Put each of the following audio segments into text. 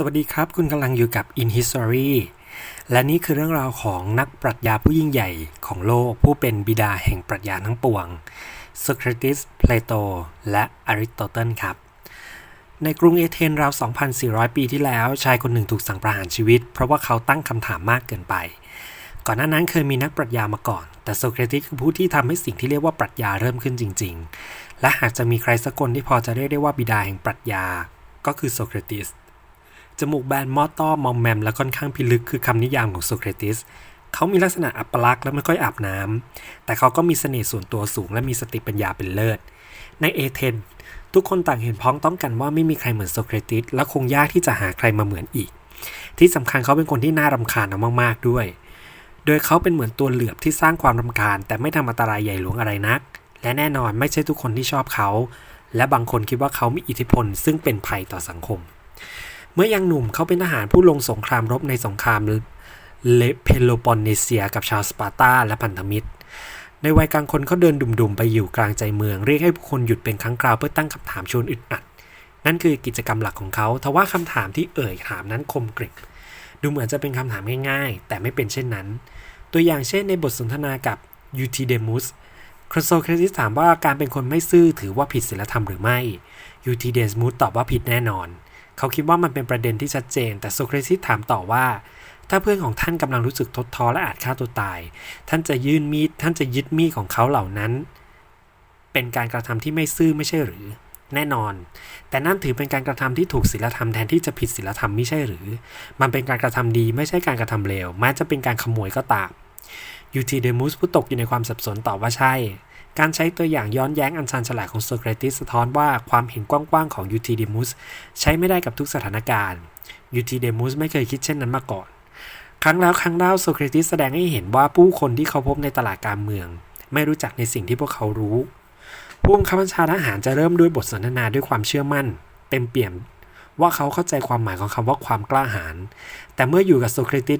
สวัสดีครับ คุณกำลังอยู่กับ In History และนี่คือเรื่องราวของนักปรัชญาผู้ยิ่งใหญ่ของโลกผู้เป็นบิดาแห่งปรัชญาทั้งปวงโซเครติส เพลโต และอริสโตเติลครับ ในกรุงเอเธนราว 2,400 ปีที่แล้ว ชายคนหนึ่งถูกสั่งประหารชีวิต เพราะว่าเขาตั้งคำถามมากเกินไป ก่อนหน้านั้นเคยมีนักปรัชญามาก่อน แต่โซเครติสคือผู้ที่ทำให้สิ่งที่เรียกว่าปรัชญาเริ่มขึ้นจริง ๆ และหากจะมีใครสักคนที่พอจะเรียกได้ว่าบิดาแห่งปรัชญา ก็คือโซเครติส จมูกแบนมอต้อมอมแมมและค่อนข้างพิลึกคือคำนิยามของโซเครติสเขามีลักษณะอัปลักษณ์และไม่ค่อยอาบน้ำแต่เขาก็มีเสน่ห์ส่วนตัวสูงและมีสติปัญญาเป็นเลิศ ในเอเธนทุกคนต่างเห็นพ้องต้องกันว่าไม่มีใครเหมือนโซเครติสและคงยากที่จะหาใครมาเหมือนอีก ที่สำคัญเขาเป็นคนที่น่ารำคาญมากๆด้วย โดยเขาเป็นเหมือนตัวเหลือบที่สร้างความรำคาญ แต่ไม่ทำอันตรายใหญ่หลวงอะไรนัก และแน่นอนไม่ใช่ทุกคนที่ชอบเขา และบางคนคิดว่าเขามีอิทธิพลซึ่งเป็นภัยต่อสังคม เมื่อยังหนุ่มเขาเป็นทหารผู้ลงสงครามรบในสงครามเลเพโลปอนเนเซียกับชาวสปาร์ตาและพันธมิตร ในวัยกลางคนเขาเดินดุ่มๆ ไปอยู่กลางใจเมือง เรียกให้ผู้คนหยุดเป็นครั้งคราวเพื่อตั้งคำถามชวนอึดอัด นั่นคือกิจกรรมหลักของเขาทว่าคำถามที่เอ่ยถามนั้นคมกริบดูเหมือนจะเป็นคำถามง่ายๆ แต่ไม่เป็นเช่นนั้น ตัวอย่างเช่นในบทสนทนากับยูทีเดมุสครโซเครติสถามว่าการเป็นคนไม่ซื่อถือว่าผิดศีลธรรมหรือไม่ ยูทีเดมุสตอบว่าผิดแน่นอน เขาคิดว่ามันเป็นประเด็นที่ชัดเจน แต่โซเครติสถามต่อว่า ถ้าเพื่อนของท่านกำลังรู้สึกทดท้อและอาจฆ่าตัวตาย ท่านจะยื่นมีดท่านจะยึดมีดของเขาเหล่านั้น เป็นการกระทำที่ไม่ซื่อไม่ใช่หรือ แน่นอน แต่นั่นถือเป็นการกระทำที่ถูกศีลธรรมแทนที่จะผิดศีลธรรมไม่ใช่หรือ มันเป็นการกระทำดีไม่ใช่การกระทำเลวแม้จะเป็นการขโมยก็ตามยูทีเดมุสผู้ตกอยู่ในความสับสนตอบว่าใช่ การใช้ตัวอย่างย้อนแย้งอันชันฉลาดของโซเครติสสะท้อนว่าความเห็นกว้างๆของยูทีเดมุสใช้ไม่ได้กับทุกสถานการณ์ยูทีเดมุสไม่เคยคิดเช่นนั้นมาก่อน ครั้งแล้วครั้งเล่าโซเครติสแสดงให้เห็นว่าผู้คนที่เขาพบในตลาดการเมือง ไม่รู้จักในสิ่งที่พวกเขารู้ผู้บังคับบัญชาทหารจะเริ่มด้วยบทสนทนาด้วยความเชื่อมั่น เต็มเปี่ยม ว่าเขาเข้าใจความหมายของคำว่าความกล้าหาญ แต่เมื่ออยู่กับโซเครติส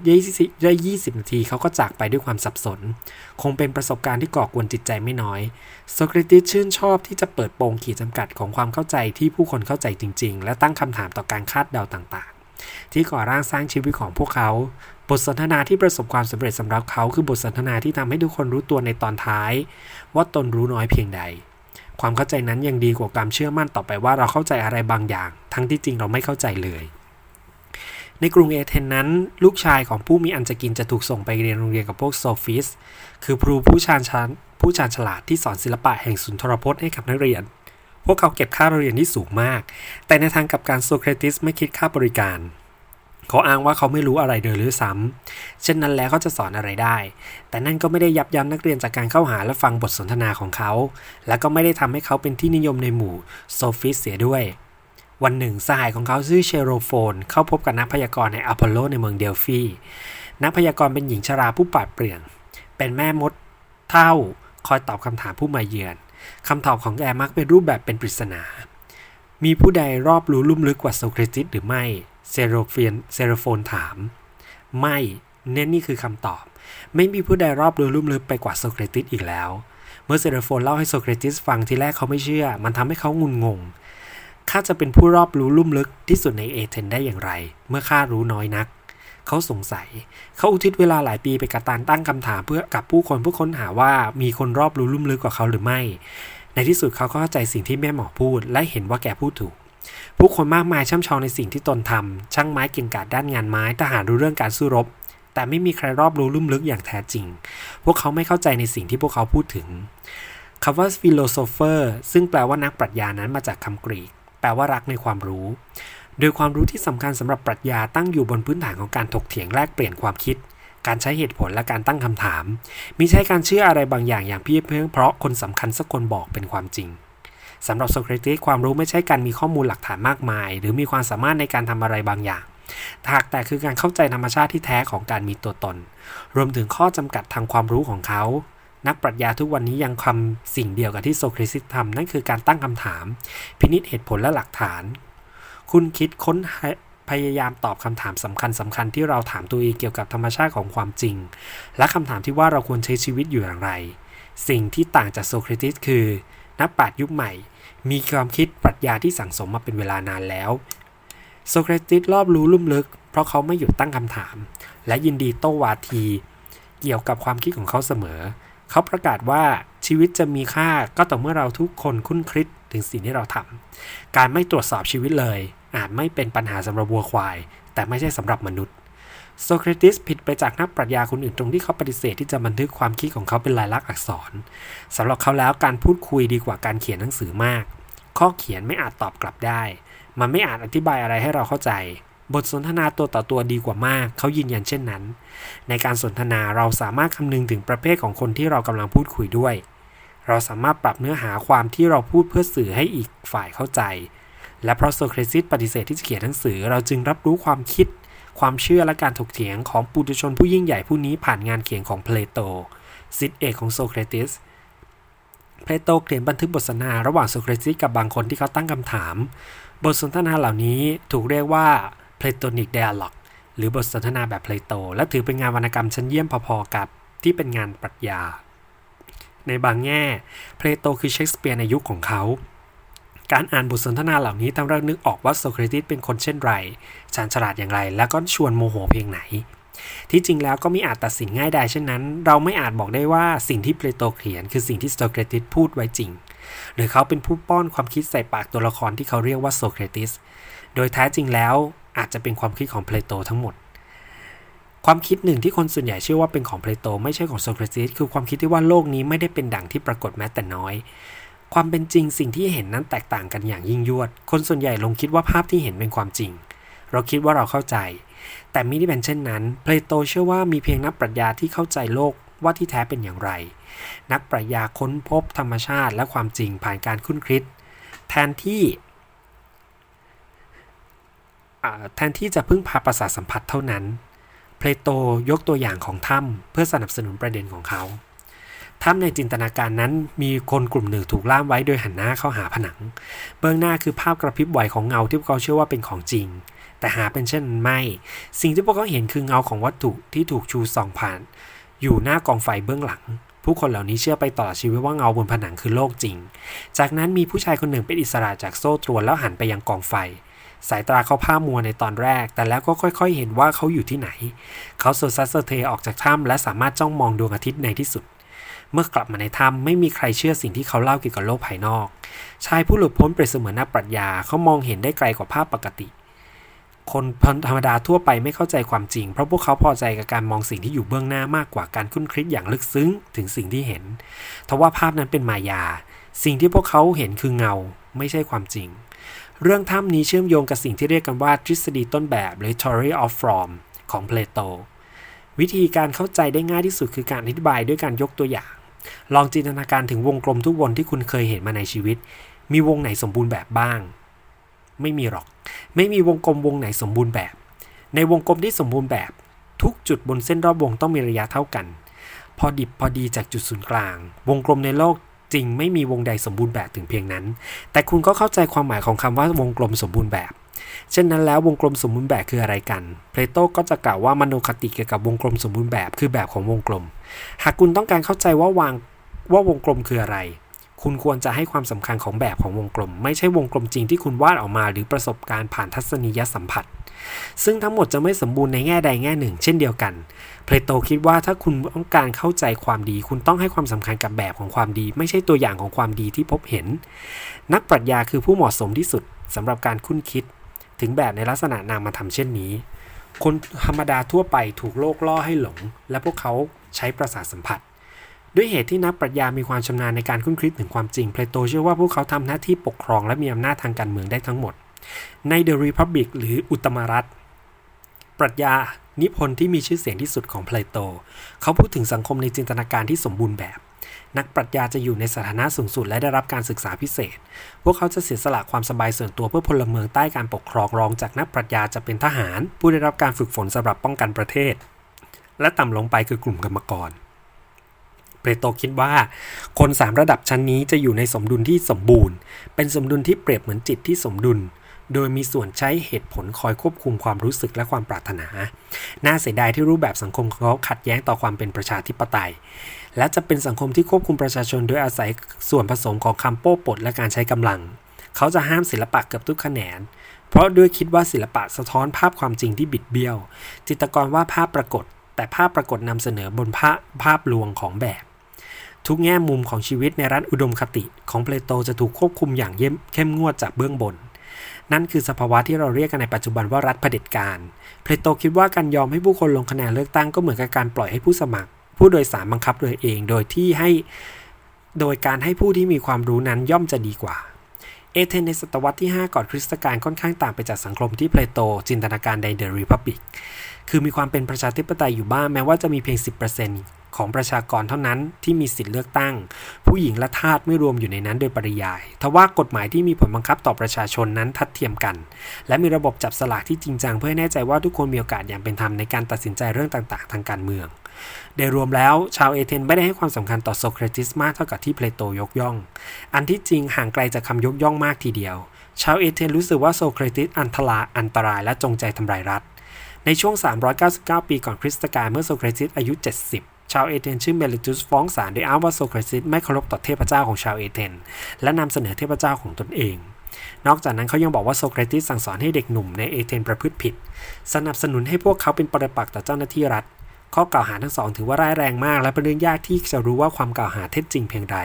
ได้20 นาทีเขาก็จากไปด้วยความสับสน คงเป็นประสบการณ์ที่ก่อกวนจิตใจไม่น้อย โซเครติสชื่นชอบที่จะเปิดโปงขีดจำกัดของความเข้าใจที่ผู้คนเข้าใจจริง ๆ และตั้งคำถามต่อการคาดเดาต่างๆ ที่ก่อร่างสร้างชีวิตของพวกเขา บทสนทนาที่ประสบความสำเร็จสำหรับเขา คือบทสนทนาที่ทำให้ทุกคนรู้ตัวในตอนท้าย ว่าตนรู้น้อยเพียงใด ความเข้าใจนั้นยังดีกว่าความเชื่อมั่นต่อไปว่าเราเข้าใจอะไรบางอย่าง ทั้งที่จริงเราไม่เข้าใจเลย ในกรุงเอเธนนั้น ลูกชายของผู้มีอันจะกินจะถูกส่งไปเรียนโรงเรียนกับพวกโซฟิสคือครูผู้ชาญชานผู้ชาญฉลาดที่สอนศิลปะแห่งสุนทรพจน์ให้กับนักเรียน พวกเขาเก็บค่าเรียนที่สูงมาก แต่ในทางกับการโซเครติสไม่คิดค่าบริการ เขาอ้างว่าเขาไม่รู้อะไรเลยหรือซ้ำเช่นนั้นแล้วเขาจะสอนอะไรได้ แต่นั่นก็ไม่ได้ยับยั้งนักเรียนจากการเข้าหาและฟังบทสนทนาของเขา และก็ไม่ได้ทำให้เขาเป็นที่นิยมในหมู่โซฟิสเสียด้วย วันหนึ่งสหายของเขาชื่อเชโรโฟน เข้าพบกับนักพยากรณ์ในอพอลโลในเมืองเดลฟีนักพยากรณ์เป็นหญิงชราผู้ปราดเปรื่อง เป็นแม่มดเท่าคอยตอบคำถามผู้มาเยือนคำตอบของแกมักเป็นรูปแบบเป็นปริศนา มีผู้ใดรอบรู้ลุ่มลึกกว่าโซเครติสหรือไม่ เซโรเฟียนเซโรโฟนถาม ไม่เน้นนี่คือคำตอบ ไม่มีผู้ใดรอบรู้ลุ่มลึกไปกว่าโซเครติสอีกแล้ว เมื่อเซโรโฟนเล่าให้โซเครติสฟังทีแรกเขาไม่เชื่อ มันทำให้เขางุนงงข้าจะเป็นผู้รอบรู้ลุ่มลึกที่สุดในเอเธนได้อย่างไร เมื่อข้ารู้น้อยนัก เขาสงสัย เขาอุทิศเวลาหลายปีไปกับการตั้งคำถามเพื่อกับผู้คนเพื่อค้นหาว่ามีคนรอบรู้ลุ่มลึกกว่าเขาหรือไม่ ในที่สุดเขาก็เข้าใจสิ่งที่แม่หมอพูด และเห็นว่าแกพูดถูก ผู้คนมากมายช่ำชองในสิ่งที่ตนทำช่างไม้เก่งกาจด้านงานไม้ทหารรู้เรื่องการสู้รบ แต่ไม่มีใครรอบรู้ลุ่มลึกอย่างแท้จริง พวกเขาไม่เข้าใจในสิ่งที่พวกเขาพูดถึงคำว่า philosopher ซึ่งแปลว่านักปรัชญานั้นมาจากคำกรีก แปลว่ารักในความรู้ โดยความรู้ที่สำคัญสำหรับปรัชญาตั้งอยู่บนพื้นฐานของการถกเถียงแลกเปลี่ยนความคิด การใช้เหตุผลและการตั้งคำถามมิใช่การเชื่ออะไรบางอย่างอย่างเพียงเพราะคนสำคัญสักคนบอกเป็นความจริง สำหรับโซเครติสความรู้ไม่ใช่การมีข้อมูลหลักฐานมากมาย หรือมีความสามารถในการทำอะไรบางอย่างหากแต่คือการเข้าใจธรรมชาติที่แท้ของการมีตัวตน รวมถึงข้อจำกัดทางความรู้ของเขา นักปรัชญาทุกวันนี้ยังคำสิ่งเดียวกับที่โซเครติสทำนั่นคือการตั้งคำถาม พินิจเหตุผลและหลักฐาน คุณคิดค้นพยายามตอบคำถามสำคัญสำคัญที่เราถามตัวเองเกี่ยวกับธรรมชาติของความจริง และคำถามที่ว่าเราควรใช้ชีวิตอยู่อย่างไร สิ่งที่ต่างจากโซเครติสคือ นักปราชญ์ยุคใหม่ มีความคิดปรัชญาที่สั่งสมมาเป็นเวลานานแล้ว โซเครติสรอบรู้ลุ่มลึก เพราะเขาไม่หยุดตั้งคำถาม และยินดีโต้วาที เกี่ยวกับความคิดของเขาเสมอ เขาประกาศว่าชีวิตจะมีค่าก็ต่อเมื่อเราทุกคนคุ้นคิดถึงสิ่งที่เราทำการไม่ตรวจสอบชีวิตเลย อาจไม่เป็นปัญหาสำหรับวัวควาย แต่ไม่ใช่สำหรับมนุษย์ โซเครติสผิดไปจากนักปรัชญาคนอื่นตรงที่เขาปฏิเสธที่จะบันทึกความคิดของเขาเป็นลายลักษณ์อักษรสำหรับเขาแล้วการพูดคุยดีกว่าการเขียนหนังสือมาก ข้อเขียนไม่อาจตอบกลับได้ มันไม่อาจอธิบายอะไรให้เราเข้าใจ บทสนทนาตัวต่อตัวดีกว่ามาก เขายืนยันเช่นนั้น ในการสนทนาเราสามารถคำนึงถึงประเภทของคนที่เรากำลังพูดคุยด้วย เราสามารถปรับเนื้อหาความที่เราพูดเพื่อสื่อให้อีกฝ่ายเข้าใจและเพราะโซเครติสปฏิเสธที่จะเขียนหนังสือ เราจึงรับรู้ความคิด ความเชื่อและการถกเถียงของปุถุชนผู้ยิ่งใหญ่ผู้นี้ผ่านงานเขียนของเพลโตศิษย์เอกของโซเครติสเพลโตเขียนบันทึกบทสนทนาระหว่างโซเครติสกับบางคนที่เขาตั้งคำถาม บทสนทนาเหล่านี้ถูกเรียกว่า Platonic Dialogue หรือบทสนทนาแบบเพลโต และถือเป็นงานวรรณกรรมชั้นเยี่ยมพอๆกับที่เป็นงานปรัชญา ในบางแง่เพลโตคือเชคสเปียร์ในยุคของเขา การอ่านบทสนทนาเหล่านี้ทำให้เรานึกออกว่าโซเครติสเป็นคนเช่นไรชาญฉลาดอย่างไร และก็ชวนโมโหเพียงไหน ที่จริงแล้วก็ไม่อาจตัดสินง่ายได้เช่นนั้น เราไม่อาจบอกได้ว่าสิ่งที่เพลโตเขียน คือสิ่งที่โซเครติสพูดไว้จริง หรือเขาเป็นผู้ป้อนความคิดใส่ปากตัวละครที่เขาเรียกว่าโซเครติส โดยแท้จริงแล้วอาจจะเป็นความคิดของเพลโตทั้งหมดความคิดหนึ่งที่คนส่วนใหญ่เชื่อว่าเป็นของเพลโตไม่ใช่ของโซเครติสคือความคิดที่ว่าโลกนี้ไม่ได้เป็นดั่งที่ปรากฏแม้แต่น้อย ความเป็นจริงสิ่งที่เห็นนั้นแตกต่างกันอย่างยิ่งยวด คนส่วนใหญ่ลงคิดว่าภาพที่เห็นเป็นความจริง เราคิดว่าเราเข้าใจ แต่ไม่ได้เป็นเช่นนั้น เพลโตเชื่อว่ามีเพียงนักปรัชญาที่เข้าใจโลกว่าที่แท้เป็นอย่างไร นักปรัชญาค้นพบธรรมชาติและความจริงผ่านการคุ้นคิด แทนที่แทนที่จะพึ่งพาประสาทสัมผัสเท่านั้น เพลโตยกตัวอย่างของถ้ำเพื่อสนับสนุนประเด็นของเขา ถ้ำในจินตนาการนั้นมีคนกลุ่มหนึ่งถูกล่ามไว้โดยหันหน้าเข้าหาผนัง เบื้องหน้าคือภาพกระพริบไหวของเงาที่พวกเขาเชื่อว่าเป็นของจริง แต่หาเป็นเช่นไม่ สิ่งที่พวกเขาเห็นคือเงาของวัตถุที่ถูกชูส่องผ่าน อยู่หน้ากองไฟเบื้องหลัง ผู้คนเหล่านี้เชื่อไปตลอดชีวิตว่าเงาบนผนังคือโลกจริง จากนั้นมีผู้ชายคนหนึ่งเป็นอิสระจากโซ่ตรวนแล้วหันไปยังกองไฟสายตาเขาผ้ามัวในตอนแรก แต่แล้วก็ค่อยๆ เห็นว่าเขาอยู่ที่ไหน เขาโซซัสเทออกจากถ้ำและสามารถจ้องมองดวงอาทิตย์ในที่สุด เมื่อกลับมาในถ้ำไม่มีใครเชื่อสิ่งที่เขาเล่าเกี่ยวกับโลกภายนอก ชายผู้หลุดพ้นเปรียบเสมือนนักปรัชญาเขามองเห็นได้ไกลกว่าภาพปกติ คนธรรมดาทั่วไปไม่เข้าใจความจริง เพราะพวกเขาพอใจกับการมองสิ่งที่อยู่เบื้องหน้ามากกว่าการคุ้นคิดอย่างลึกซึ้งถึงสิ่งที่เห็น ทว่าภาพนั้นเป็นมายา สิ่งที่พวกเขาเห็นคือเงา ไม่ใช่ความจริง เรื่องถ้ำนี้เชื่อมโยงกับสิ่งที่เรียกกันว่าทฤษฎีต้นแบบหรือ theory of form ของเพลโตวิธีการเข้าใจได้ง่ายที่สุดคือการอธิบายด้วยการยกตัวอย่าง ลองจินตนาการถึงวงกลมทุกวงที่คุณเคยเห็นมาในชีวิต มีวงไหนสมบูรณ์แบบบ้าง ไม่มีหรอก ไม่มีวงกลมวงไหนสมบูรณ์แบบ ในวงกลมที่สมบูรณ์แบบ ทุกจุดบนเส้นรอบวงต้องมีระยะเท่ากัน พอดิบพอดีจากจุดศูนย์กลาง วงกลมในโลกจริงไม่มีวงใดสมบูรณ์แบบถึงเพียงนั้น แต่คุณก็เข้าใจความหมายของคำว่าวงกลมสมบูรณ์แบบ เช่นนั้นแล้ววงกลมสมบูรณ์แบบคืออะไรกัน เพลโตก็จะกล่าวว่ามโนคติเกี่ยวกับวงกลมสมบูรณ์แบบคือแบบของวงกลม หากคุณต้องการเข้าใจว่าวางว่าวงกลมคืออะไร คุณควรจะให้ความสำคัญของแบบของวงกลม ไม่ใช่วงกลมจริงที่คุณวาดออกมา หรือประสบการณ์ผ่านทัศนียสัมผัส ซึ่งทั้งหมดจะไม่สมบูรณ์ในแง่ใดแง่หนึ่ง เช่นเดียวกันเพลโตคิดว่าถ้าคุณต้องการเข้าใจความดี คุณต้องให้ความสำคัญกับแบบของความดี ไม่ใช่ตัวอย่างของความดีที่พบเห็น นักปรัชญาคือผู้เหมาะสมที่สุดสำหรับการคุ้นคิด ถึงแบบในลักษณะนามธรรมเช่นนี้ คนธรรมดาทั่วไปถูกโลกล่อให้หลง และพวกเขาใช้ประสาทสัมผัส ด้วยเหตุที่นักปรัชญามีความชำนาญในการคุ้นคิดถึงความจริงเพลโตเชื่อว่าพวกเขาทำหน้าที่ปกครองและมีอำนาจทางการเมืองได้ทั้งหมด ใน The Republic หรืออุตมรัฐปรัชญานิพนธ์ที่มีชื่อเสียงที่สุดของเพลโต เขาพูดถึงสังคมในจินตนาการที่สมบูรณ์แบบ นักปรัชญาจะอยู่ในสถานะสูงสุดและได้รับการศึกษาพิเศษ พวกเขาจะเสียสละความสบายส่วนตัวเพื่อพลเมืองใต้การปกครองรองจากนักปรัชญาจะเป็นทหาร ผู้ได้รับการฝึกฝนสำหรับป้องกันประเทศ และต่ำลงไปคือกลุ่มกรรมกรเปรโตคิดว่า คนสามระดับชั้นนี้จะอยู่ในสมดุลที่สมบูรณ์ เป็นสมดุลที่เปรียบเหมือนจิตที่สมดุล โดยมีส่วนใช้เหตุผลคอยควบคุมความรู้สึกและความปรารถนา น่าเสียดายที่รูปแบบสังคมของเขาขัดแย้งต่อความเป็นประชาธิปไตย และจะเป็นสังคมที่ควบคุมประชาชนโดยอาศัยส่วนผสมของคำโป้ปดและการใช้กำลัง เขาจะห้ามศิลปะเกือบทุกแขนงเพราะด้วยคิดว่าศิลปะสะท้อนภาพความจริงที่บิดเบี้ยว จิตรกรว่าภาพปรากฏ แต่ภาพปรากฏนำเสนอบนภาพภาพลวงของแบบ ทุกแง่มุมของชีวิตในรัฐอุดมคติของเพลโตจะถูกควบคุมอย่างเยี่ยมเข้มงวดจากเบื้องบนนั่นคือสภาวะที่เราเรียกกันในปัจจุบันว่ารัฐเผด็จการ เพลโตคิดว่าการยอมให้ผู้คนลงคะแนนเลือกตั้งก็เหมือนกับการปล่อยให้ผู้สมัคร ผู้โดยสารบังคับโดยเอง โดยที่ให้โดยการให้ผู้ที่มีความรู้นั้นย่อมจะดีกว่า เอเธนในศตวรรษที่ 5 ก่อนคริสตกาลค่อนข้างต่างไปจากสังคมที่เพลโตจินตนาการในเดอะรีพับบิกคือมีความเป็นประชาธิปไตยอยู่บ้างแม้ว่าจะมีเพียง 10%ของประชากรเท่านั้นที่มีสิทธิเลือกตั้ง ผู้หญิงและทาสไม่รวมอยู่ในนั้นโดยปริยาย ทว่ากฎหมายที่มีผลบังคับต่อประชาชนนั้นทัดเทียมกัน และมีระบบจับสลากที่จริงจังเพื่อให้แน่ใจว่าทุกคนมีโอกาสอย่างเป็นธรรมในการตัดสินใจเรื่องต่าง ๆ ทางการเมือง โดยรวมแล้วชาวเอเธนไม่ได้ให้ความสำคัญต่อโซเครติสมากเท่ากับที่เพลโตยกย่อง อันที่จริงห่างไกลจากคำยกย่องมากทีเดียว ชาวเอเธนรู้สึกว่าโซเครติสอันตรายอันตรายและจงใจทำลายรัฐ ในช่วง 399 ปีก่อนคริสตกาลเมื่อโซเครติสอายุ 70ชาวเอเธนชื่อเมลิตุสฟ้องศาลโดยอ้างว่าโซเครติสไม่เคารพต่อเทพเจ้าของชาวเอเธนและนำเสนอเทพเจ้าของตนเอง นอกจากนั้นเขายังบอกว่าโซเครติสสั่งสอนให้เด็กหนุ่มในเอเธนประพฤติผิด สนับสนุนให้พวกเขาเป็นปรปักษ์ต่อเจ้าหน้าที่รัฐ ข้อกล่าวหาทั้งสองถือว่าร้ายแรงมาก และเป็นเรื่องยากที่จะรู้ว่าความกล่าวหาเท็จจริงเพียงใด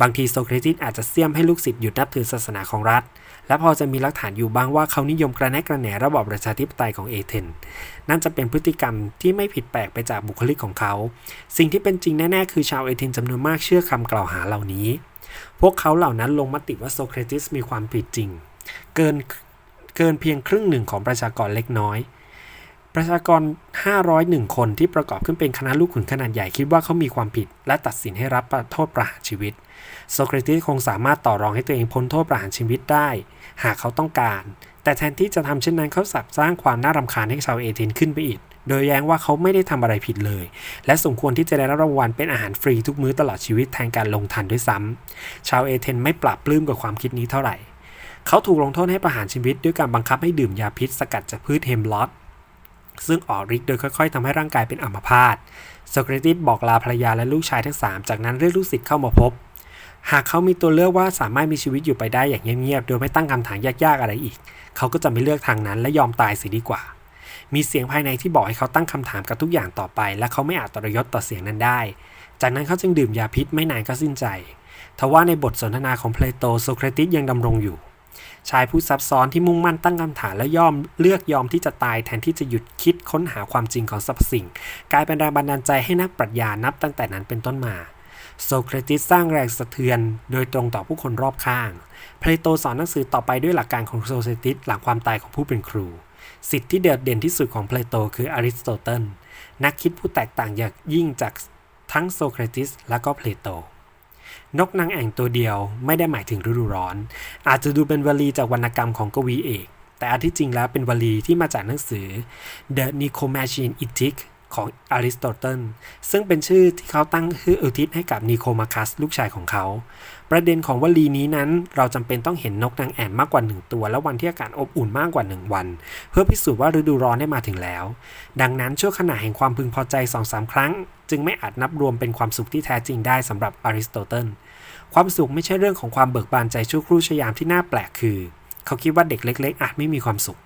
บางทีโซเครติสอาจจะเสี่ยมให้ลูกศิษย์หยุดนับถือศาสนาของรัฐ และพอจะมีหลักฐานอยู่บ้างว่าเขานิยมกระแนกกระแหนระบอบประชาธิปไตยของเอเธนนั่นจะเป็นพฤติกรรมที่ไม่ผิดแปลกไปจากบุคลิกของเขา สิ่งที่เป็นจริงแน่ๆคือชาวเอเธนจำนวนมากเชื่อคำกล่าวหาเหล่านี้ พวกเขาเหล่านั้นลงมติว่าโซเครติสมีความผิดจริง เกินเกินเพียงครึ่งหนึ่งของประชากรเล็กน้อย ประชากร 501 คนที่ประกอบขึ้นเป็นคณะลูกขุนขนาดใหญ่คิดว่าเขามีความผิด และตัดสินให้รับโทษประหารชีวิต โซเครติสคงสามารถต่อรองให้ตัวเองพ้นโทษประหารชีวิตได้ หากเขาต้องการ แต่แทนที่จะทำเช่นนั้นเขาสับสร้างความน่ารำคาญให้ชาวเอเธนขึ้นไปอีก โดยแย้งว่าเขาไม่ได้ทำอะไรผิดเลย และสมควรที่จะได้รับรางวัลเป็นอาหารฟรีทุกมื้อตลอดชีวิตแทนการลงทันด้วยซ้ำชาวเอเธนไม่ปรับปลื้มกับความคิดนี้เท่าไหร่ เขาถูกลงโทษให้ประหารชีวิตด้วยการบังคับให้ดื่มยาพิษสกัดจากพืชเฮมลอต ซึ่งออกฤทธิ์โดยค่อยๆทำให้ร่างกายเป็นอัมพาตโซเครติสบอกลาภรรยาและลูกชายทั้ง 3 จากนั้นเรียกลูกศิษย์เข้ามาพบ หากเขามีตัวเลือกว่าสามารถมีชีวิตอยู่ไปได้อย่างเงียบๆ โดยไม่ตั้งคำถามยากๆอะไรอีก เขาก็จะไม่เลือกทางนั้นและยอมตายเสียดีกว่า มีเสียงภายในที่บอกให้เขาตั้งคำถามกับทุกอย่างต่อไป และเขาไม่อาจตรยศต่อเสียงนั้นได้ จากนั้นเขาจึงดื่มยาพิษไม่นานก็สิ้นใจ ทว่าในบทสนทนาของเพลโตโซเครติสยังดำรงอยู่ ชายผู้ซับซ้อนที่มุ่งมั่นตั้งคำถามและยอมเลือกยอมที่จะตายแทนที่จะหยุดคิดค้นหาความจริงของสรรพสิ่ง กลายเป็นแรงบันดาลใจให้นักปรัชญานับตั้งแต่นั้นเป็นต้นมาโซเครติสสร้างแรงสะเทือนโดยตรงต่อผู้คนรอบข้าง เพลโตสอนหนังสือต่อไปด้วยหลักการของโซเครติสหลังความตายของผู้เป็นครู สิทธิที่เด่นเด่นที่สุดของเพลโตคืออริสโตเติล นักคิดผู้แตกต่างอย่างยิ่งจากทั้งโซเครติสและก็เพลโต นกนางแอ่งตัวเดียวไม่ได้หมายถึงฤดูร้อน อาจจะดูเป็นวลีจากวรรณกรรมของกวีเอก แต่อันที่จริงแล้วเป็นวลีที่มาจากหนังสือ The Nicomachean Ethic ของอริสโตเติลซึ่งเป็นชื่อที่เขาตั้งชื่ออุทิศให้กับนิโคมาคัสลูกชายของเขา ประเด็นของวลีนี้นั้น เราจำเป็นต้องเห็นนกนางแอ่นมากกว่า 1 ตัว และวันที่อากาศอบอุ่นมากกว่า 1 วัน เพื่อพิสูจน์ว่าฤดูร้อนได้มาถึงแล้ว ดังนั้นช่วงขณะแห่งความพึงพอใจ2-3ครั้ง จึงไม่อาจนับรวมเป็นความสุขที่แท้จริงได้สำหรับอริสโตเติลความสุขไม่ใช่เรื่องของความเบิกบานใจชั่วครู่ชยามที่น่าแปลกคือ เขาคิดว่าเด็กเล็ก ๆ อาจไม่มีความสุข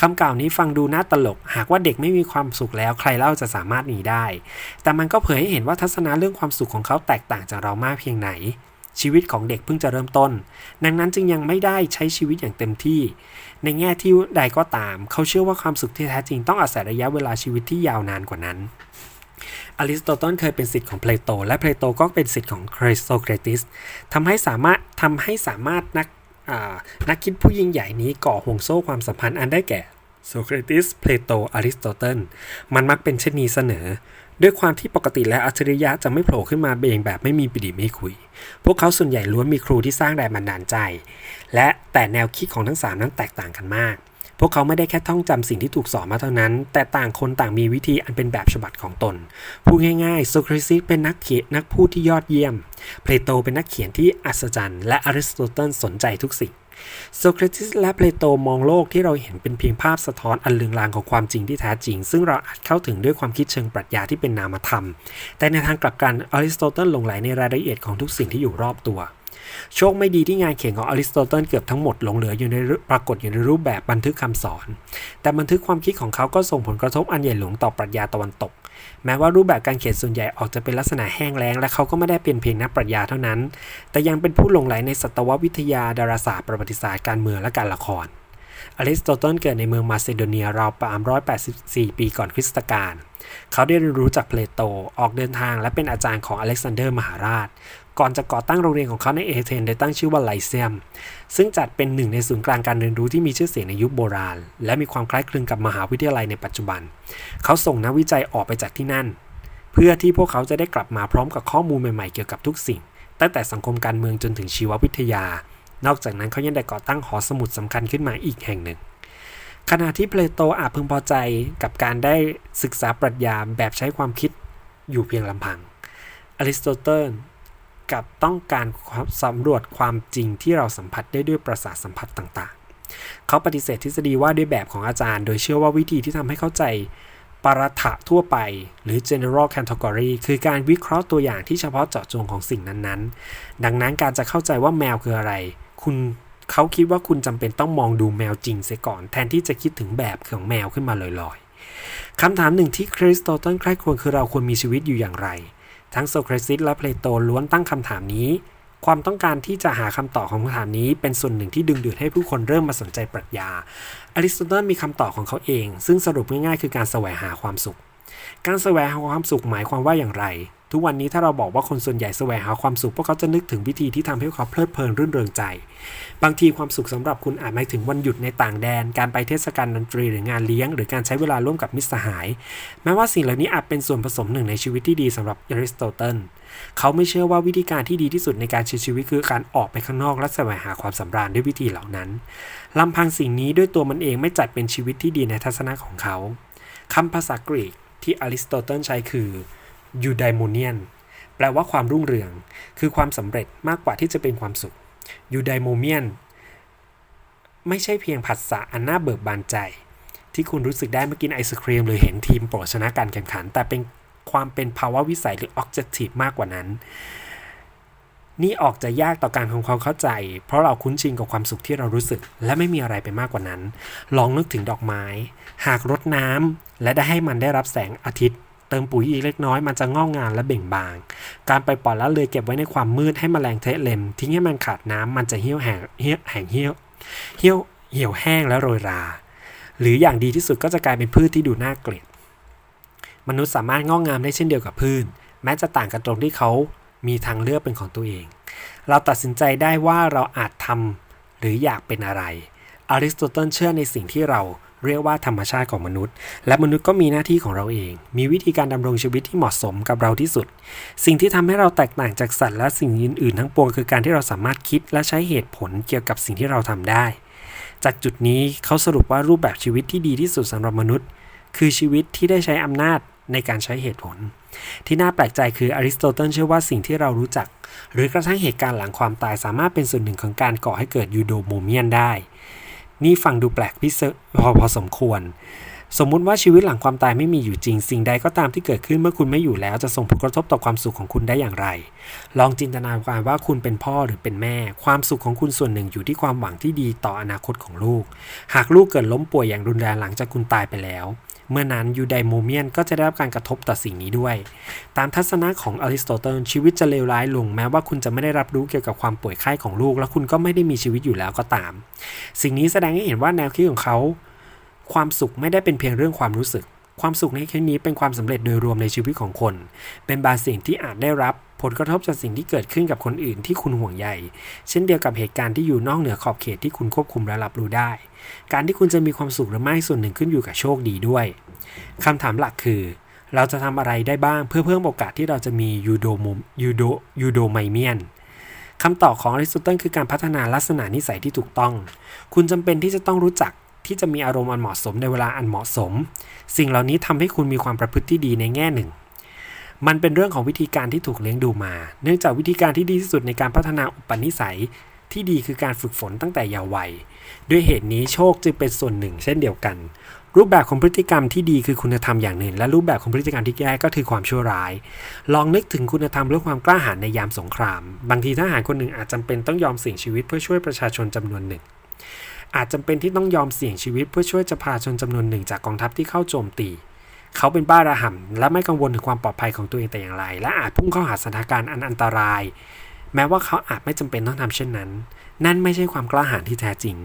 คำกล่าวนี้ฟังดูน่าตลก หากว่าเด็กไม่มีความสุขแล้วใครเล่าจะสามารถหนีได้ แต่มันก็เผยให้เห็นว่าทัศนะเรื่องความสุขของเขาแตกต่างจากเรามากเพียงไหน ชีวิตของเด็กเพิ่งจะเริ่มต้น ดังนั้นจึงยังไม่ได้ใช้ชีวิตอย่างเต็มที่ ในแง่ที่ใดก็ตาม เขาเชื่อว่าความสุขที่แท้จริงต้องอาศัยระยะเวลาชีวิตที่ยาวนานกว่านั้นอริสโตเติลเคยเป็นศิษย์ของเพลโต และเพลโตก็เป็นศิษย์ของคริสโซเครติสทำให้สามารถทำให้สามารถนักนักคิดผู้ยิ่งใหญ่นี้ก่อห่วงโซ่ความสัมพันธ์อันได้แก่โซเครติส เพลโต อริสโตเติล มันมักเป็นเช่นนี้เสนอ ด้วยความที่ปกติและอัจฉริยะจะไม่โผล่ขึ้นมาเองแบบไม่มีปิดิไม่คุย พวกเขาส่วนใหญ่ล้วนมีครูที่สร้างแรงบันดาลใจ และแต่แนวคิดของทั้งสามนั้นแตกต่างกันมาก พวกเขาไม่ได้แค่ท่องจำสิ่งที่ถูกสอนมาเท่านั้น แต่ต่างคนต่างมีวิธีอันเป็นแบบฉบับของตน พูดง่ายๆโซเครติสเป็นนักเขียนนักพูดที่ยอดเยี่ยม เพลโตเป็นนักเขียนที่อัศจรรย์ และอริสโตเติลสนใจทุกสิ่ง โซเครติสและเพลโตมองโลกที่เราเห็นเป็นเพียงภาพสะท้อนอันเลืองลางของความจริงที่แท้จริง ซึ่งเราอาจเข้าถึงด้วยความคิดเชิงปรัชญาที่เป็นนามธรรม แต่ในทางกลับกันอริสโตเติลหลงไหลในรายละเอียดของทุกสิ่งที่อยู่รอบตัวโชคไม่ดีที่งานเขียนของอริสโตเติลเกือบทั้งหมดหลงเหลืออยู่ในปรากฏอยู่ในรูปแบบบันทึกคำสอน แต่บันทึกความคิดของเขาก็ส่งผลกระทบอันใหญ่หลวงต่อปรัชญาตะวันตก แม้ว่ารูปแบบการเขียนส่วนใหญ่ออกจะเป็นลักษณะแห้งแล้ง และเขาก็ไม่ได้เป็นเพียงนักปรัชญาเท่านั้น แต่ยังเป็นผู้หลงไหลในสัตววิทยาดาราศาสตร์ประวัติศาสตร์การเมืองและการละครอริสโตเติลเกิดในเมืองมาซิโดเนียราวประมาณ184 ปีก่อนคริสตกาล เขาได้เรียนรู้จากเพลโต ออกเดินทางและเป็นอาจารย์ของอเล็กซานเดอร์มหาราช ก่อนจะก่อตั้งโรงเรียนของเขาในเอเธนโดยตั้งชื่อว่าไลเซียม ซึ่งจัดเป็นหนึ่งในศูนย์กลางการเรียนรู้ที่มีชื่อเสียงในยุคโบราณ และมีความคล้ายคลึงกับมหาวิทยาลัยในปัจจุบัน เขาส่งนักวิจัยออกไปจากที่นั่น เพื่อที่พวกเขาจะได้กลับมาพร้อมกับข้อมูลใหม่ๆเกี่ยวกับทุกสิ่ง ตั้งแต่สังคมการเมืองจนถึงชีววิทยา นอกจากนั้นเขายังได้ก่อตั้งหอสมุดสำคัญขึ้นมาอีกแห่งหนึ่งขณะที่เพลโตอาจพึงพอใจกับการได้ศึกษาปรัชญาแบบใช้ความคิดอยู่เพียงลำพังอริสโตเติล กับต้องการสำรวจความจริงที่เราสัมผัสได้ด้วยประสาทสัมผัสต่างๆ เขาปฏิเสธทฤษฎีว่าด้วยแบบของอาจารย์ โดยเชื่อว่าวิธีที่ทำให้เข้าใจปรัฐะทั่วไป หรือ general category คือการวิเคราะห์ตัวอย่างที่เฉพาะเจาะจงของสิ่งนั้นๆ ดังนั้นการจะเข้าใจว่าแมวคืออะไร คุณเขาคิดว่าคุณจำเป็นต้องมองดูแมวจริงเสียก่อน แทนที่จะคิดถึงแบบของแมวขึ้นมาลอยๆคำถามหนึ่งที่คริสโตเติลใคร่ครวญคือเราควรมีชีวิตอยู่อย่างไร ทั้งโซเครติสและเพลโตล้วนตั้งคำถามนี้ ความต้องการที่จะหาคำตอบของคำถามนี้เป็นส่วนหนึ่งที่ดึงดูดให้ผู้คนเริ่มมาสนใจปรัชญาอริสโตเติลมีคำตอบของเขาเอง ซึ่งสรุปง่ายๆคือการแสวงหาความสุข การแสวงหาความสุขหมายความว่าอย่างไร ทุกวันนี้ถ้าเราบอกว่าคนส่วนใหญ่แสวงหาความสุขพวกเขาจะนึกถึงวิธีที่ทำให้เขาเพลิดเพลินรื่นเริงใจ บางทีความสุขสำหรับคุณอาจหมายถึงวันหยุดในต่างแดน การไปเทศกาลดนตรีหรืองานเลี้ยง หรือการใช้เวลาร่วมกับมิตรสหาย แม้ว่าสิ่งเหล่านี้อาจเป็นส่วนผสมหนึ่งในชีวิตที่ดีสำหรับอริสโตเติลเขาไม่เชื่อว่าวิธีการที่ดีที่สุดในการใช้ชีวิตคือการออกไปข้างนอกและแสวงหาความสำราญด้วยวิธีเหล่านั้นลำพังสิ่งนี้ด้วยตัวมันเองไม่จัดเป็นชีวิตที่ดีในทัศนะของเขาคำภาษากรีกที่อริสโตเติลใช้คือยูไดโมเนียนแปลว่าความรุ่งเรือง คือความสำเร็จมากกว่าที่จะเป็นความสุข ยูไดโมเมียนไม่ใช่เพียงผัสสะอันน่าเบิกบานใจ ที่คุณรู้สึกได้เมื่อกินไอศครีม หรือเห็นทีมโปรดชนะการแข่งขัน แต่เป็นความเป็นภาวะวิสัยหรือ objective มากกว่านั้น นี่ออกจะยากต่อการทำความเข้าใจ เพราะเราคุ้นชินกับความสุขที่เรารู้สึก และไม่มีอะไรไปมากกว่านั้น ลองนึกถึงดอกไม้ หากรดน้ำและได้ให้มันได้รับแสงอาทิตย์ เติมปุ๋ยอีกเล็กน้อยมันจะงอกงามและเบ่งบาน การไปปล่อยละเลยเก็บไว้ในความมืดให้มแมลงเทะเลม ทิ้งให้มันขาดน้ำมันจะเหี่ยวแห้งเหี่ยวแห้งเหี่ยวเหี่ยวเหี่ยวแห้งและโรยรา หรืออย่างดีที่สุดก็จะกลายเป็นพืชที่ดูน่าเกลียดมนุษย์สามารถงอกงามได้เช่นเดียวกับพืช แม้จะต่างกันตรงที่เขามีทางเลือกเป็นของตัวเอง เราตัดสินใจได้ว่าเราอาจทำหรืออยากเป็นอะไร อริสโตเติลเชื่อในสิ่งที่เรา เรียกว่าธรรมชาติของมนุษย์ และมนุษย์ก็มีหน้าที่ของเราเอง มีวิธีการดำรงชีวิตที่เหมาะสมกับเราที่สุด สิ่งที่ทำให้เราแตกต่างจากสัตว์และสิ่งอื่นๆทั้งปวงคือการที่เราสามารถคิดและใช้เหตุผลเกี่ยวกับสิ่งที่เราทำได้ จากจุดนี้เขาสรุปว่ารูปแบบชีวิตที่ดีที่สุดสำหรับมนุษย์ คือชีวิตที่ได้ใช้อำนาจในการใช้เหตุผล ที่น่าแปลกใจคืออริสโตเติลเชื่อว่าสิ่งที่เรารู้จัก หรือกระทั่งเหตุการณ์หลังความตายสามารถเป็นส่วนหนึ่งของการก่อให้เกิดยูโดโมเมียนได้ นี่ฟังดูแปลกพิเศษพอพอสมควร สมมุติว่าชีวิตหลังความตายไม่มีอยู่จริง สิ่งใดก็ตามที่เกิดขึ้นเมื่อคุณไม่อยู่แล้ว จะส่งผลกระทบต่อความสุขของคุณได้อย่างไร ลองจินตนาการว่าคุณเป็นพ่อหรือเป็นแม่ ความสุขของคุณส่วนหนึ่งอยู่ที่ความหวังที่ดีต่ออนาคตของลูก หากลูกเกิดล้มป่วยอย่างรุนแรงหลังจากคุณตายไปแล้ว เมื่อนั้นยูไดโมเมียนก็จะได้รับการกระทบต่อสิ่งนี้ด้วย ตามทัศนะของอริสโตเติลชีวิตจะเลวร้ายลงแม้ว่าคุณจะไม่ได้รับรู้เกี่ยวกับความป่วยไข้ของลูก และคุณก็ไม่ได้มีชีวิตอยู่แล้วก็ตาม สิ่งนี้แสดงให้เห็นว่าแนวคิดของเขา ความสุขไม่ได้เป็นเพียงเรื่องความรู้สึก ความสุขในที่นี้เป็นความสำเร็จโดยรวมในชีวิตของคน เป็นบางสิ่งที่อาจได้รับผลกระทบจากสิ่งที่เกิดขึ้นกับคนอื่นที่คุณห่วงใย เช่นเดียวกับเหตุการณ์ที่อยู่นอกเหนือขอบเขตที่คุณควบคุมและรับรู้ได้ การที่คุณจะมีความสุขหรือไม่ส่วนหนึ่งขึ้นอยู่กับโชคดีด้วยคำถามหลักคือ เราจะทำอะไรได้บ้างเพื่อเพิ่มโอกาสที่เราจะมียูโดมุมยูโดยูโดไมเมียนคำตอบของอริสโตเติลคือการพัฒนาลักษณะนิสัยที่ถูกต้อง คุณจำเป็นที่จะต้องรู้จัก ที่จะมีอารมณ์อันเหมาะสมในเวลาอันเหมาะสม สิ่งเหล่านี้ทำให้คุณมีความประพฤติที่ดีในแง่หนึ่ง มันเป็นเรื่องของวิธีการที่ถูกเลี้ยงดูมา เนื่องจากวิธีการที่ดีที่สุดในการพัฒนาอุปนิสัยที่ดีคือการฝึกฝนตั้งแต่เยาว์วัย ด้วยเหตุนี้โชคจึงเป็นส่วนหนึ่ง เช่นเดียวกัน รูปแบบของพฤติกรรมที่ดีคือคุณธรรมอย่างหนึ่ง และรูปแบบของพฤติกรรมที่แย่ก็คือความชั่วร้าย ลองนึกถึงคุณธรรมเรื่องความกล้าหาญในยามสงคราม บางทีทหารคนหนึ่งอาจจำเป็นต้องยอมเสี่ยงชีวิตเพื่อช่วยประชาชนจำนวนหนึ่ง อาจจำเป็นที่ต้องยอมเสี่ยงชีวิตเพื่อช่วยจะพาชนจำนวนหนึ่งจากกองทัพที่เข้าโจมตี เขาเป็นบ้าระห่ำและไม่กังวลถึงความปลอดภัยของตัวเองแต่อย่างไร และอาจพุ่งเข้าหาสถานการณ์อันอันตราย แม้ว่าเขาอาจไม่จำเป็นต้องทำเช่นนั้น นั่นไม่ใช่ความกล้าหาญที่แท้จริง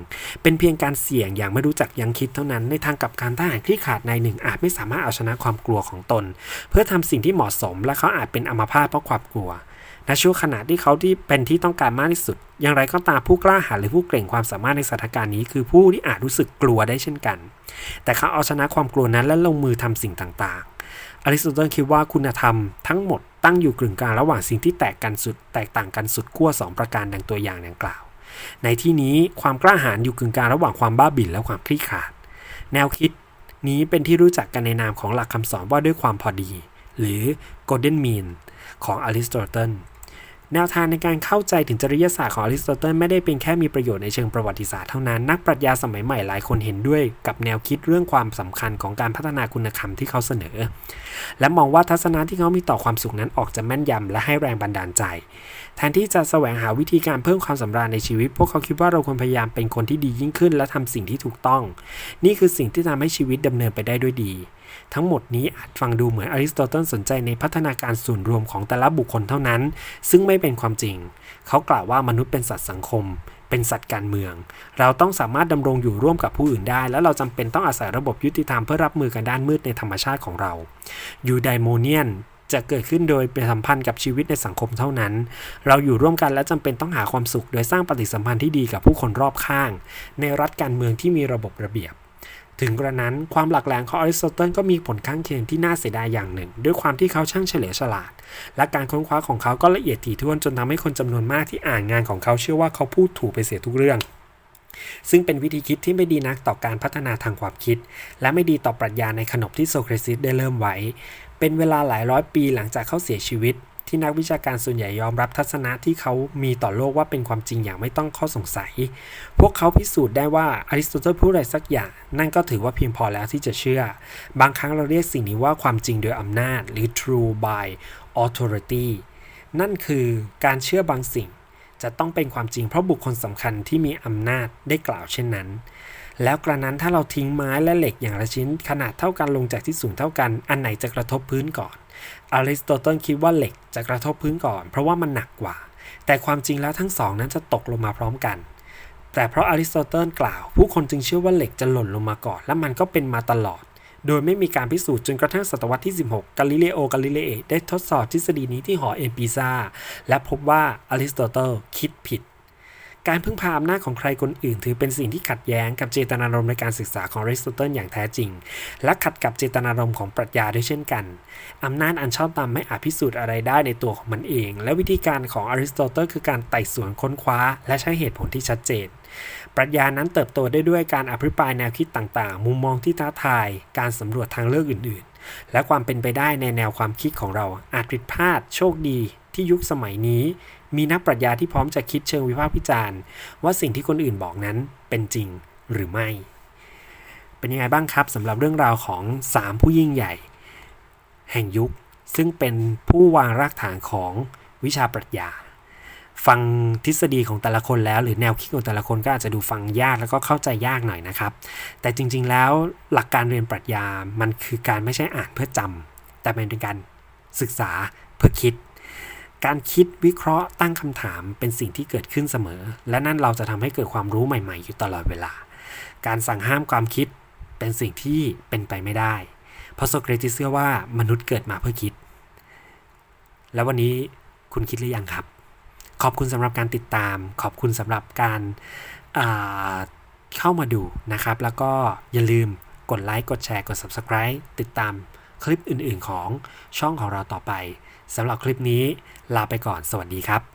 เป็นเพียงการเสี่ยงอย่างไม่รู้จักยังคิดเท่านั้น ในทางกับการทหารที่ขาดนายหนึ่งอาจไม่สามารถเอาชนะความกลัวของตน เพื่อทำสิ่งที่เหมาะสม และเขาอาจเป็นอัมพาตเพราะความกลัว ในช่วงขณะที่เขาที่เป็นที่ต้องการมากที่สุด อย่างไรก็ตามผู้กล้าหาญหรือผู้เกรงความสามารถในสถานการณ์นี้คือผู้ที่อาจรู้สึกกลัวได้เช่นกัน แต่เขาเอาชนะความกลัวนั้นและลงมือทำสิ่งต่างๆอริสโตเติลคิดว่าคุณธรรมทั้งหมดตั้งอยู่กึ่งกลางระหว่างสิ่งที่แตกกันสุดแตกต่างกันสุดขั้วสองประการดังตัวอย่างดังกล่าว ในที่นี้ความกล้าหาญอยู่กึ่งกลางระหว่างความบ้าบิ่นและความคลี่ขลาด แนวคิดนี้เป็นที่รู้จักกันในนามของหลักคำสอนว่าด้วยความพอดี หรือ golden mean ของอริสโตเติล แนวทางในการเข้าใจถึงจริยศาสตร์ของอริสโตเติลไม่ได้เป็นแค่มีประโยชน์ในเชิงประวัติศาสตร์เท่านั้น นักปรัชญาสมัยใหม่หลายคนเห็นด้วยกับแนวคิดเรื่องความสำคัญของการพัฒนาคุณธรรมที่เขาเสนอ และมองว่าทัศนะที่เขามีต่อความสุขนั้นออกจะแม่นยำและให้แรงบันดาลใจ แทนที่จะแสวงหาวิธีการเพิ่มความสำราญในชีวิต พวกเขาคิดว่าเราควรพยายามเป็นคนที่ดียิ่งขึ้น และทำสิ่งที่ถูกต้อง นี่คือสิ่งที่ทำให้ชีวิตดำเนินไปได้ด้วยดี ทั้งหมดนี้อาจฟังดูเหมือนอริสโตเติลสนใจในพัฒนาการส่วนรวมของแต่ละบุคคลเท่านั้น ซึ่งไม่เป็นความจริง เขากล่าวว่ามนุษย์เป็นสัตว์สังคม เป็นสัตว์การเมือง เราต้องสามารถดำรงอยู่ร่วมกับผู้อื่นได้ และเราจำเป็นต้องอาศัยระบบยุติธรรมเพื่อรับมือกันด้านมืดในธรรมชาติของเรายูไดโมเนียนจะเกิดขึ้นโดยเป็นสัมพันธ์กับชีวิตในสังคมเท่านั้น เราอยู่ร่วมกันและจำเป็นต้องหาความสุข โดยสร้างปฏิสัมพันธ์ที่ดีกับผู้คนรอบข้าง ในรัฐการเมืองที่มีระบบระเบียบ ถึงกระนั้นความหลักแหลงของอริสโตเติลก็มีผลข้างเคียงที่น่าเสียดายอย่างหนึ่ง ด้วยความที่เขาช่างเฉลียวฉลาด และการค้นคว้าของเขาก็ละเอียดถี่ถ้วนจนทำให้คนจำนวนมากที่อ่านงานของเขาเชื่อว่าเขาพูดถูกไปเสียทุกเรื่อง ซึ่งเป็นวิธีคิดที่ไม่ดีนักต่อการพัฒนาทางความคิด และไม่ดีต่อปรัชญาในขนบที่โซเครติสได้เริ่มไว้ เป็นเวลาหลายร้อยปีหลังจากเขาเสียชีวิต ที่นักวิชาการส่วนใหญ่ยอมรับทัศนะที่เขามีต่อโลกว่าเป็นความจริงอย่างไม่ต้องข้อสงสัย พวกเขาพิสูจน์ได้ว่าอริสโตเติลพูดอะไรสักอย่าง นั่นก็ถือว่าเพียงพอแล้วที่จะเชื่อ บางครั้งเราเรียกสิ่งนี้ว่าความจริงโดยอำนาจ หรือ true by authority นั่นคือการเชื่อบางสิ่ง จะต้องเป็นความจริงเพราะบุคคลสำคัญที่มีอำนาจได้กล่าวเช่นนั้นแล้วกระนั้นถ้าเราทิ้งไม้และเหล็กอย่างละชิ้น ขนาดเท่ากันลงจากที่สูงเท่ากัน อันไหนจะกระทบพื้นก่อน อริสโตเติลคิดว่าเหล็กจะกระทบพื้นก่อน เพราะว่ามันหนักกว่า แต่ความจริงแล้วทั้งสองนั้นจะตกลงมาพร้อมกัน แต่เพราะอริสโตเติลกล่าว ผู้คนจึงเชื่อว่าเหล็กจะหล่นลงมาก่อน และมันก็เป็นมาตลอด โดยไม่มีการพิสูจน์จนกระทั่งศตวรรษที่ 16 กาลิเลโอกาลิเลเอได้ทดสอบทฤษฎีนี้ที่หอเอมปิซาและพบว่าอริสโตเติลคิดผิด การพึ่งพาอำนาจของใครคนอื่น ถือเป็นสิ่งที่ขัดแย้งกับเจตนารมณ์ในการศึกษาของอริสโตเติลอย่างแท้จริง และขัดกับเจตนารมณ์ของปรัชญาด้วยเช่นกันอำนาจอันชอบธรรมไม่อาจพิสูจน์อะไรได้ในตัวของมันเอง และวิธีการของอริสโตเติลคือการไต่สวนค้นคว้า และใช้เหตุผลที่ชัดเจนปรัชญานั้นเติบโตได้ด้วยการอภิปรายแนวคิดต่างๆ มุมมองที่ท้าทาย การสำรวจทางเลือกอื่นๆ และความเป็นไปได้ในแนวความคิดของเราอาจผิดพลาด โชคดีที่ยุคสมัยนี้ มีนักปรัชญาที่พร้อมจะคิดเชิงวิพากษ์วิจารณ์ ว่าสิ่งที่คนอื่นบอกนั้นเป็นจริงหรือไม่ เป็นยังไงบ้างครับสำหรับเรื่องราวของ 3 ผู้ยิ่งใหญ่ แห่งยุคซึ่งเป็นผู้วางรากฐานของวิชาปรัชญา ฟังทฤษฎีของแต่ละคนแล้ว หรือแนวคิดของแต่ละคนก็อาจจะดูฟังยากแล้วก็เข้าใจยากหน่อยนะครับ แต่จริง ๆ แล้วหลักการเรียนปรัชญามันคือการไม่ใช่อ่านเพื่อจำแต่เป็นการศึกษาเพื่อคิด การคิดวิเคราะห์ตั้งคำถามเป็นสิ่งที่เกิดขึ้นเสมอ และนั่นเราจะทำให้เกิดความรู้ใหม่ๆ อยู่ตลอดเวลา การสั่งห้ามความคิดเป็นสิ่งที่เป็นไปไม่ได้ เพราะโซเครติสเชื่อว่ามนุษย์เกิดมาเพื่อคิด แล้ววันนี้คุณคิดหรือยังครับ ขอบคุณสำหรับการติดตาม ขอบคุณสำหรับการเข้ามาดูนะครับ แล้วก็อย่าลืมกดไลค์กดแชร์กด Subscribe ติดตาม คลิปอื่นๆของช่องของเราต่อไปสำหรับคลิปนี้ลาไปก่อนสวัสดีครับ